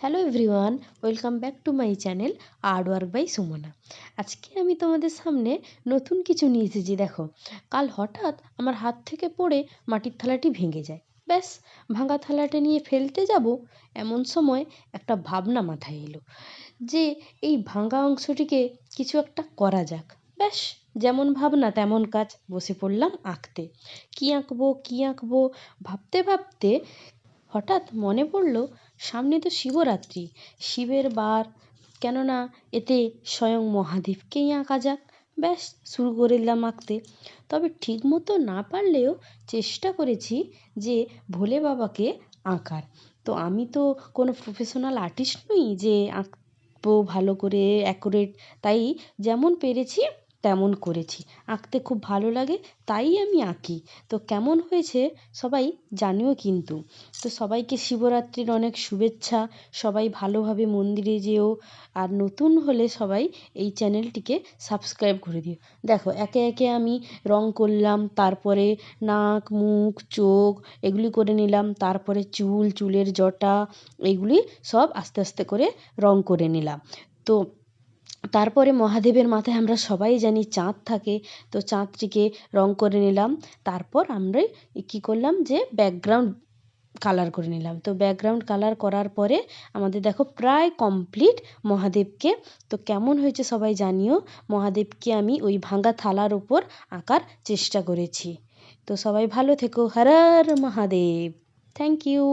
Hello everyone welcome back to my channel art work by Sumana আজকে আমি তোমাদের সামনে নতুন কিছু নিয়ে এসেছি, দেখো। কাল হঠাৎ আমার হাত থেকে পড়ে মাটির থালাটি ভেঙে যায়। ব্যাস, ভাঙা থালাটা নিয়ে ফেলতে যাব, এমন সময় একটা ভাবনা মাথায় এলো যে এই ভাঙা অংশটিকে কিছু একটা করা যাক। ব্যাস, যেমন ভাবনা তেমন কাজ, বসে পড়লাম আঁকতে। কী আঁকবো কী আঁকবো, ভাবতে ভাবতে হঠাৎ মনে পড়ল সামনে তো শিবরাত্রি। শিবের বার। কেননা এতে স্বয়ং মহাদেবকেই আঁকা যাক। ব্যাস, শুরু করে দিলাম আঁকতে। তবে ঠিক মতো না পারলেও চেষ্টা করেছি যে ভোলে বাবাকে আঁকার। তো আমি তো কোনো প্রফেশনাল আর্টিস্ট নই যে আঁকবো ভালো করে অ্যাকুরেট তাই যেমন পেরেছি তেমন করেছি। আঁকতে খুব ভালো লাগে, তাই আমি আঁকি। তো কেমন হয়েছে সবাই জানিও কিন্তু। তো সবাইকে শিবরাত্রির অনেক শুভেচ্ছা, সবাই ভালোভাবে মন্দিরে যেও, আর নতুন হলে সবাই এই চ্যানেলটিকে সাবস্ক্রাইব করে দিও। দেখো, একে একে আমি রং করলাম, তারপরে নাক, মুখ, চোখ এগুলি করে নিলাম, তারপরে চুল, চুলের জটা এগুলি সব আস্তে আস্তে করে রং করে নিলাম। তো তারপরে মহাদেবের মাথায় আমরা সবাই জানি চাঁদ থাকে। তো চাঁদটিকে রং করে নিলাম। তারপর আমরা কী করলাম যে ব্যাকগ্রাউন্ড কালার করে নিলাম। তো ব্যাকগ্রাউন্ড কালার করার পরে আমাদের দেখো প্রায় কমপ্লিট মহাদেবকে। তো কেমন হয়েছে সবাই জানিও। মহাদেবকে আমি ওই ভাঙা থালার ওপর আঁকার চেষ্টা করেছি। তো সবাই ভালো থেকো। হর মহাদেব। Thank you